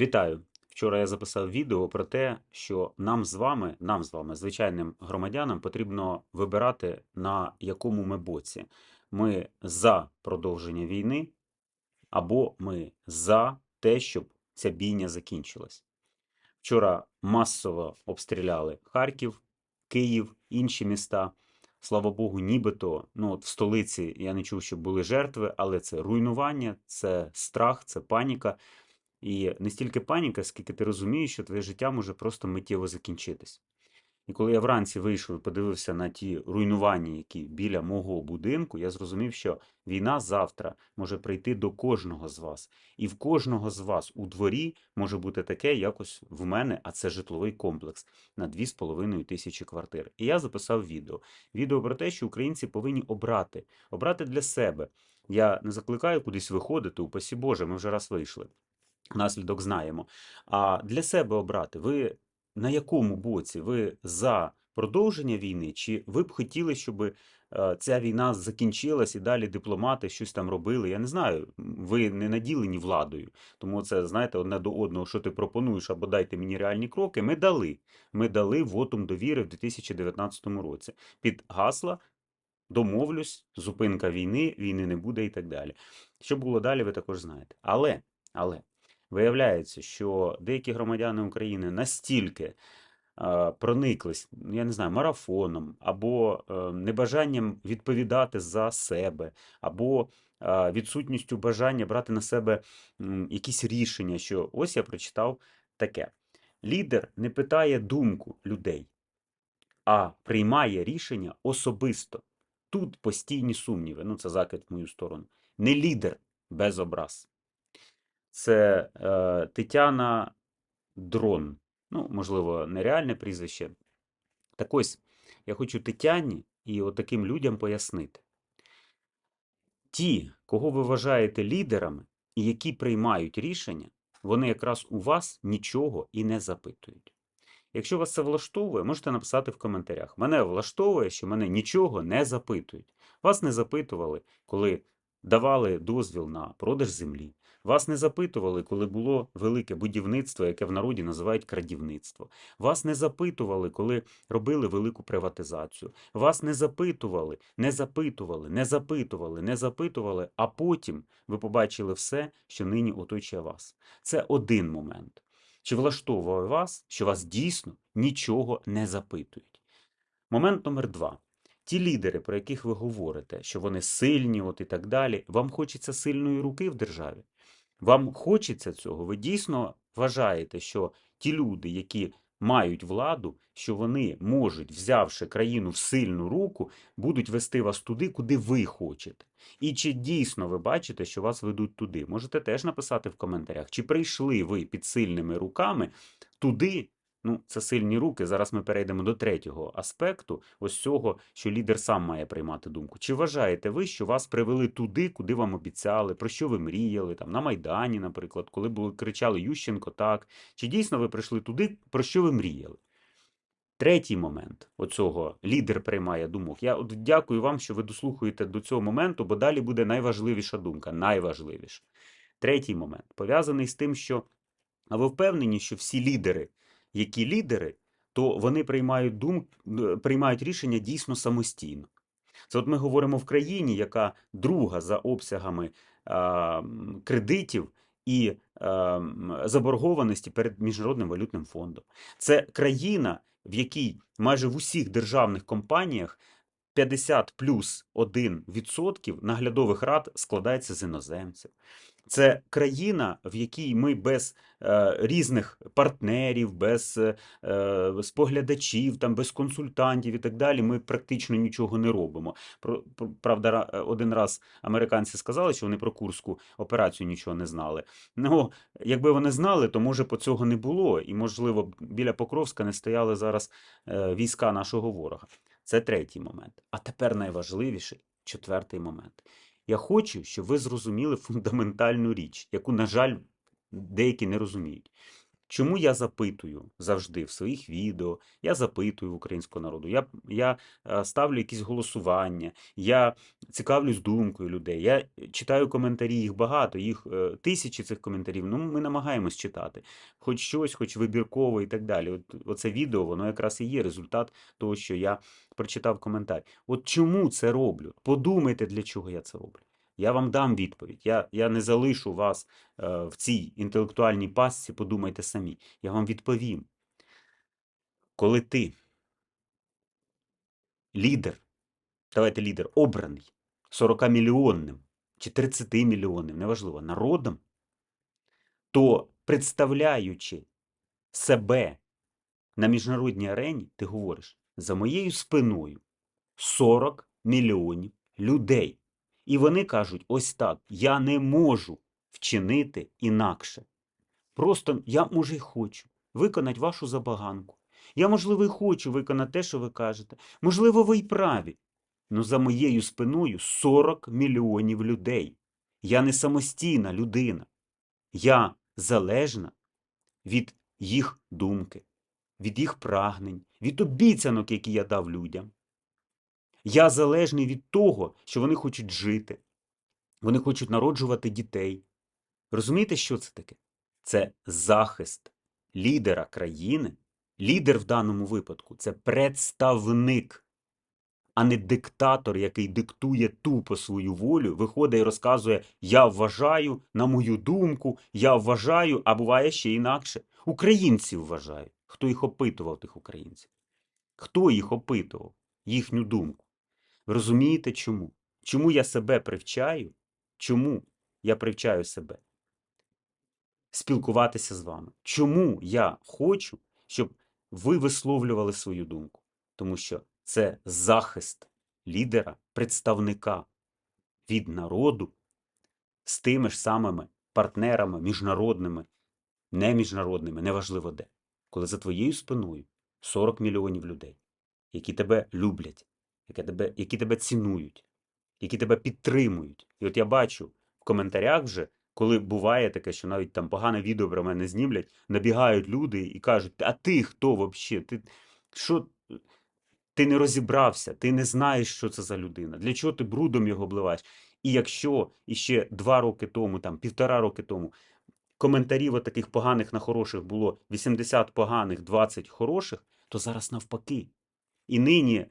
Вітаю! Вчора я записав відео про те, що нам з вами, нам з вами, звичайним громадянам, потрібно вибирати, на якому ми боці. Ми за продовження війни, або ми за те, щоб ця бійня закінчилась. Вчора масово обстріляли Харків, Київ, інші міста. Слава Богу, нібито ну от в столиці я не чув, щоб були жертви, але це руйнування, це страх, це паніка. І не стільки паніка, скільки ти розумієш, що твоє життя може просто миттєво закінчитись. І коли я вранці вийшов і подивився на ті руйнування, які біля мого будинку, я зрозумів, що війна завтра може прийти до кожного з вас. І в кожного з вас у дворі може бути таке, якось в мене, а це житловий комплекс на 2,5 тисячі квартир. І я записав відео. Відео про те, що українці повинні обрати, обрати для себе. Я не закликаю кудись виходити, упасі Боже, ми вже раз вийшли. Наслідок знаємо. А для себе обрати, ви на якому боці? Ви за продовження війни, чи ви б хотіли, щоб е, ця війна закінчилась і далі дипломати щось там робили? Я не знаю. Ви не наділені владою. Тому це, знаєте, одне до одного, що ти пропонуєш, або дайте мені реальні кроки. Ми дали. Ми дали вотум довіри в 2019 році під гасла. Домовлюсь, зупинка війни, війни не буде і так далі. Що було далі, ви також знаєте. Але, але Виявляється, що деякі громадяни України настільки прониклись, ну, я не знаю, марафоном або е, небажанням відповідати за себе, або відсутністю бажання брати на себе якісь рішення. Що ось я прочитав таке: лідер не питає думку людей, а приймає рішення особисто. Тут постійні сумніви. Ну, це закид в мою сторону. Не лідер без образ. Це е, Тетяна Дрон. Ну, можливо, нереальне прізвище. Так ось, я хочу Тетяні і отаким людям пояснити. Ті, кого ви вважаєте лідерами і які приймають рішення, вони якраз у вас нічого і не запитують. Якщо вас це влаштовує, можете написати в коментарях. Мене влаштовує, що мене нічого не запитують. Вас не запитували, коли давали дозвіл на продаж землі. Вас не запитували, коли було велике будівництво, яке в народі називають крадівництво. Вас не запитували, коли робили велику приватизацію. Вас не запитували, не запитували, не запитували, не запитували, а потім ви побачили все, що нині оточує вас. Це один момент. Чи влаштовує вас, що вас дійсно нічого не запитують? Момент номер два. Ті лідери, про яких ви говорите, що вони сильні, от і так далі, вам хочеться сильної руки в державі. Вам хочеться цього? Ви дійсно вважаєте, що ті люди, які мають владу, що вони можуть, взявши країну в сильну руку, будуть вести вас туди, куди ви хочете. І чи дійсно ви бачите, що вас ведуть туди? Можете теж написати в коментарях, чи прийшли ви під сильними руками туди, Ну, це сильні руки. Зараз ми перейдемо до третього аспекту, ось цього, що лідер сам має приймати думку. Чи вважаєте ви, що вас привели туди, куди вам обіцяли, про що ви мріяли, там на Майдані, наприклад, коли були кричали Ющенко так? Чи дійсно ви прийшли туди, про що ви мріяли? Третій момент оцього лідер приймає думок. Я от дякую вам, що ви дослухаєте до цього моменту, бо далі буде найважливіша думка. Найважливіша. Третій момент пов'язаний з тим, що а ви впевнені, що всі лідери які лідери, то вони приймають дум, приймають рішення дійсно самостійно. Це от ми говоримо в країні, яка друга за обсягами а, кредитів і а, заборгованості перед Міжнародним валютним фондом. Це країна, в якій майже в усіх державних компаніях 50 плюс 1% наглядових рад складається з іноземців. Це країна, в якій ми без е, різних партнерів, без е, споглядачів, там, без консультантів і так далі, ми практично нічого не робимо. Правда, один раз американці сказали, що вони про курську операцію нічого не знали. Ну, якби вони знали, то може по цього не було, і, можливо, біля Покровська не стояли зараз е, війська нашого ворога. Це третій момент. А тепер найважливіший четвертий момент. Я хочу, щоб ви зрозуміли фундаментальну річ, яку, на жаль, деякі не розуміють. Чому я запитую завжди в своїх відео, я запитую в українського народу, я, я е, ставлю якісь голосування, я цікавлюсь думкою людей, я читаю коментарі, їх багато, їх е, тисячі цих коментарів. Ну, ми намагаємось читати, хоч щось, хоч вибірково і так далі. От, оце відео, воно якраз і є результат того, що я прочитав коментар. От чому це роблю? Подумайте, для чого я це роблю. Я вам дам відповідь. Я, я не залишу вас е, в цій інтелектуальній пастці, подумайте самі. Я вам відповім. Коли ти лідер, давайте лідер, обраний 40-мільйонним чи 30-мільйонним, неважливо, народом, то представляючи себе на міжнародній арені, ти говориш, за моєю спиною 40 мільйонів людей. І вони кажуть: ось так, я не можу вчинити інакше. Просто я, може, й хочу виконати вашу забаганку. Я, можливо, і хочу виконати те, що ви кажете. Можливо, ви й праві. Ну за моєю спиною 40 мільйонів людей. Я не самостійна людина. Я залежна від їх думки, від їх прагнень, від обіцянок, які я дав людям. Я залежний від того, що вони хочуть жити, вони хочуть народжувати дітей. Розумієте, що це таке? Це захист лідера країни. Лідер в даному випадку це представник, а не диктатор, який диктує тупо свою волю, виходить і розказує: Я вважаю, на мою думку, я вважаю, а буває ще інакше. Українці вважають. Хто їх опитував, тих українців? Хто їх опитував, їхню думку? Ви розумієте чому? Чому я себе привчаю? Чому я привчаю себе? Спілкуватися з вами. Чому я хочу, щоб ви висловлювали свою думку? Тому що це захист лідера, представника від народу з тими ж самими партнерами, міжнародними, не міжнародними, неважливо де. Коли за твоєю спиною 40 мільйонів людей, які тебе люблять, які тебе, які тебе цінують, які тебе підтримують. І от я бачу в коментарях вже, коли буває таке, що навіть там погане відео про мене знімлять, набігають люди і кажуть: А ти хто взагалі? Ти що? Ти не розібрався, ти не знаєш, що це за людина. Для чого ти брудом його обливаєш? І якщо іще два роки тому, там півтора роки тому, коментарів таких поганих на хороших було 80 поганих, 20 хороших, то зараз навпаки. І нині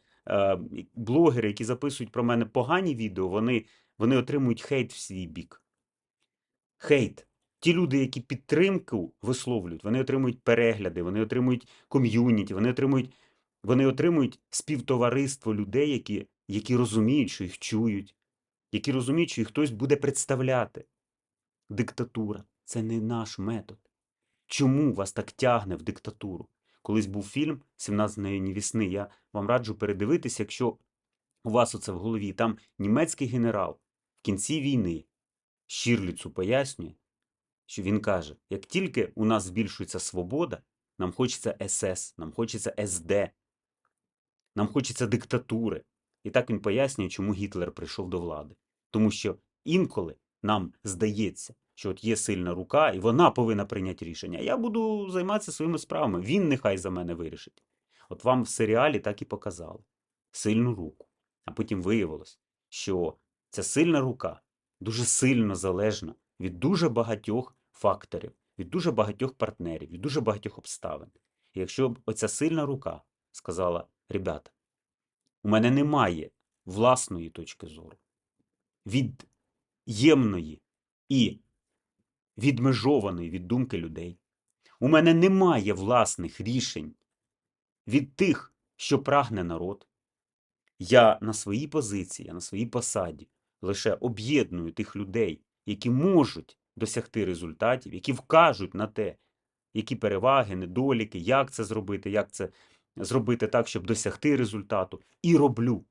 блогери, які записують про мене погані відео, вони, вони отримують хейт в свій бік. Хейт. Ті люди, які підтримку висловлюють, вони отримують перегляди, вони отримують ком'юніті, вони отримують, вони отримують співтовариство людей, які, які розуміють, що їх чують, які розуміють, що їх хтось буде представляти. Диктатура це не наш метод. Чому вас так тягне в диктатуру? Колись був фільм «17 днів весни. Я вам раджу передивитися, якщо у вас оце в голові. Там німецький генерал в кінці війни Щірліцу пояснює, що він каже: як тільки у нас збільшується свобода, нам хочеться СС, нам хочеться СД, нам хочеться диктатури. І так він пояснює, чому Гітлер прийшов до влади. Тому що інколи нам здається, що от є сильна рука, і вона повинна прийняти рішення. Я буду займатися своїми справами. Він нехай за мене вирішить. От вам в серіалі так і показали сильну руку. А потім виявилось, що ця сильна рука дуже сильно залежна від дуже багатьох факторів, від дуже багатьох партнерів, від дуже багатьох обставин. І якщо б оця сильна рука сказала: ребята, у мене немає власної точки зору, від'ємної і відмежованої від думки людей. У мене немає власних рішень від тих, що прагне народ. Я на своїй позиції, я на своїй посаді лише об'єдную тих людей, які можуть досягти результатів, які вкажуть на те, які переваги, недоліки, як це зробити, як це зробити так, щоб досягти результату, і роблю.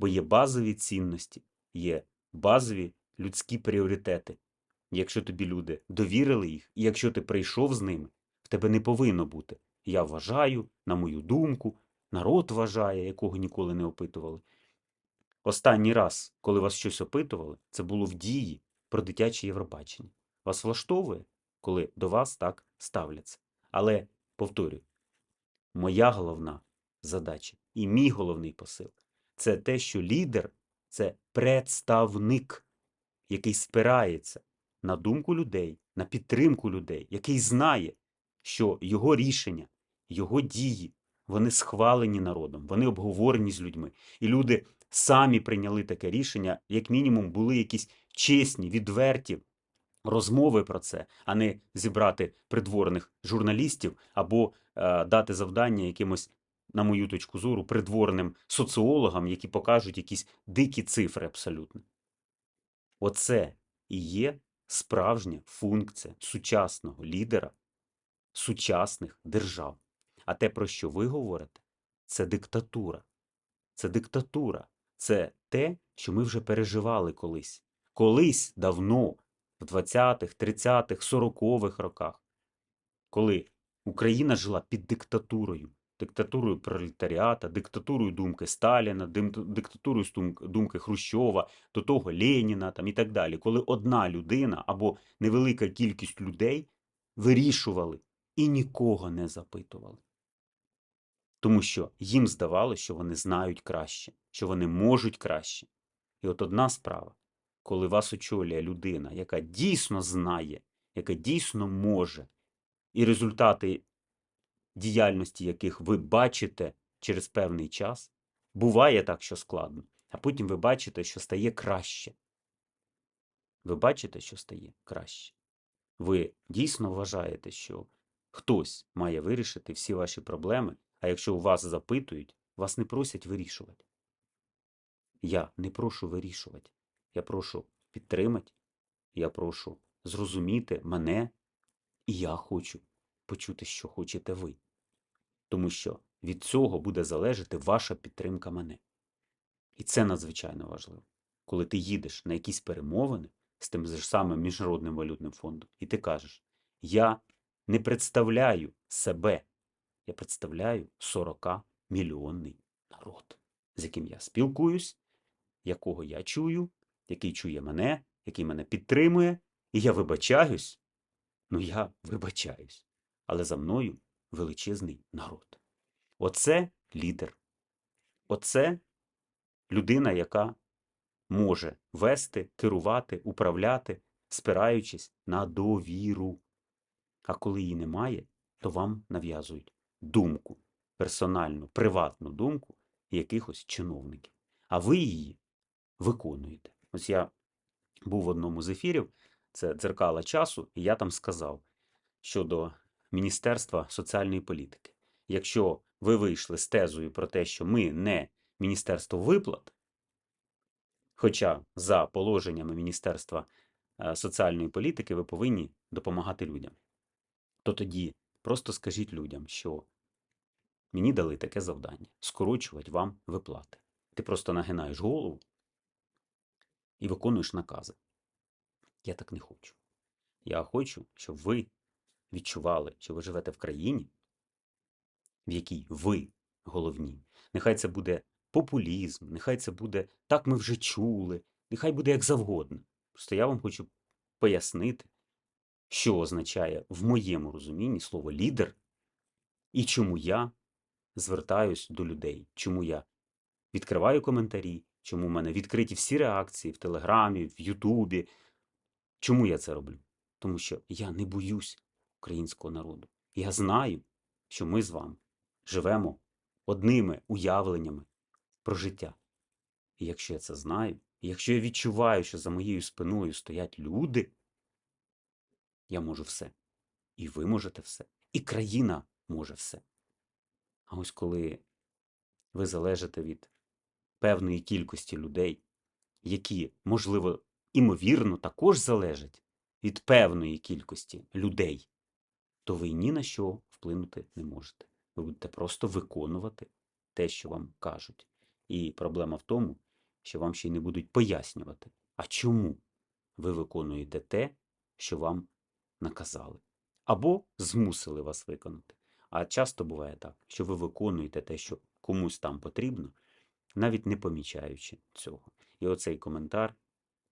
Бо є базові цінності, є базові людські пріоритети. Якщо тобі люди довірили їх, і якщо ти прийшов з ними, в тебе не повинно бути. Я вважаю, на мою думку, народ вважає, якого ніколи не опитували. Останній раз, коли вас щось опитували, це було в дії про дитяче Євробачення. Вас влаштовує, коли до вас так ставляться. Але повторюю, моя головна задача і мій головний посил це те, що лідер це представник, який спирається на думку людей, на підтримку людей, який знає, що його рішення, його дії, вони схвалені народом, вони обговорені з людьми. І люди самі прийняли таке рішення, як мінімум, були якісь чесні, відверті розмови про це, а не зібрати придворних журналістів або е, дати завдання якимось, на мою точку зору, придворним соціологам, які покажуть якісь дикі цифри абсолютно. Оце і є справжня функція сучасного лідера сучасних держав. А те, про що ви говорите, це диктатура. Це диктатура. Це те, що ми вже переживали колись. Колись давно, в 20-х, 30-х, 40-х роках, коли Україна жила під диктатурою, диктатурою пролетаріата, диктатурою думки Сталіна, диктатурою думки Хрущова, до того Леніна там, і так далі. Коли одна людина або невелика кількість людей вирішували і нікого не запитували. Тому що їм здавалося, що вони знають краще, що вони можуть краще. І от одна справа, коли вас очолює людина, яка дійсно знає, яка дійсно може, і результати діяльності яких ви бачите через певний час, буває так, що складно, а потім ви бачите, що стає краще. Ви бачите, що стає краще. Ви дійсно вважаєте, що хтось має вирішити всі ваші проблеми, а якщо у вас запитують, вас не просять вирішувати. Я не прошу вирішувати. Я прошу підтримати, я прошу зрозуміти мене, і я хочу почути, що хочете ви. Тому що від цього буде залежати ваша підтримка мене. І це надзвичайно важливо. Коли ти їдеш на якісь перемовини з тим же самим Міжнародним валютним фондом, і ти кажеш: Я не представляю себе, я представляю 40 мільйонний народ, з яким я спілкуюсь, якого я чую, який чує мене, який мене підтримує, і я вибачаюсь. Ну, я вибачаюсь. Але за мною величезний народ. Оце лідер. Оце людина, яка може вести, керувати, управляти, спираючись на довіру. А коли її немає, то вам нав'язують думку, персональну, приватну думку якихось чиновників. А ви її виконуєте. Ось я був в одному з ефірів, це дзеркала часу, і я там сказав щодо Міністерства соціальної політики. Якщо ви вийшли з тезою про те, що ми не Міністерство виплат, хоча за положеннями Міністерства е, соціальної політики ви повинні допомагати людям, то тоді просто скажіть людям, що мені дали таке завдання скорочувати вам виплати. Ти просто нагинаєш голову і виконуєш накази. Я так не хочу. Я хочу, щоб ви відчували, що ви живете в країні, в якій ви головні. Нехай це буде популізм, нехай це буде так ми вже чули, нехай буде як завгодно. Просто я вам хочу пояснити, що означає в моєму розумінні слово лідер і чому я звертаюсь до людей, чому я відкриваю коментарі, чому в мене відкриті всі реакції в Телеграмі, в Ютубі. Чому я це роблю? Тому що я не боюсь українського народу. Я знаю, що ми з вами живемо одними уявленнями про життя. І якщо я це знаю, і якщо я відчуваю, що за моєю спиною стоять люди, я можу все. І ви можете все. І країна може все. А ось коли ви залежите від певної кількості людей, які, можливо, імовірно, також залежать від певної кількості людей, то ви ні на що вплинути не можете. Ви будете просто виконувати те, що вам кажуть. І проблема в тому, що вам ще й не будуть пояснювати, а чому ви виконуєте те, що вам наказали, або змусили вас виконати. А часто буває так, що ви виконуєте те, що комусь там потрібно, навіть не помічаючи цього. І оцей коментар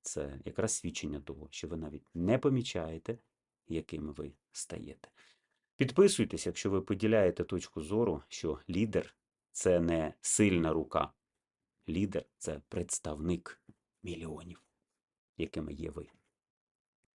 це якраз свідчення того, що ви навіть не помічаєте якими ви стаєте. Підписуйтесь, якщо ви поділяєте точку зору, що лідер це не сильна рука. Лідер це представник мільйонів, якими є ви.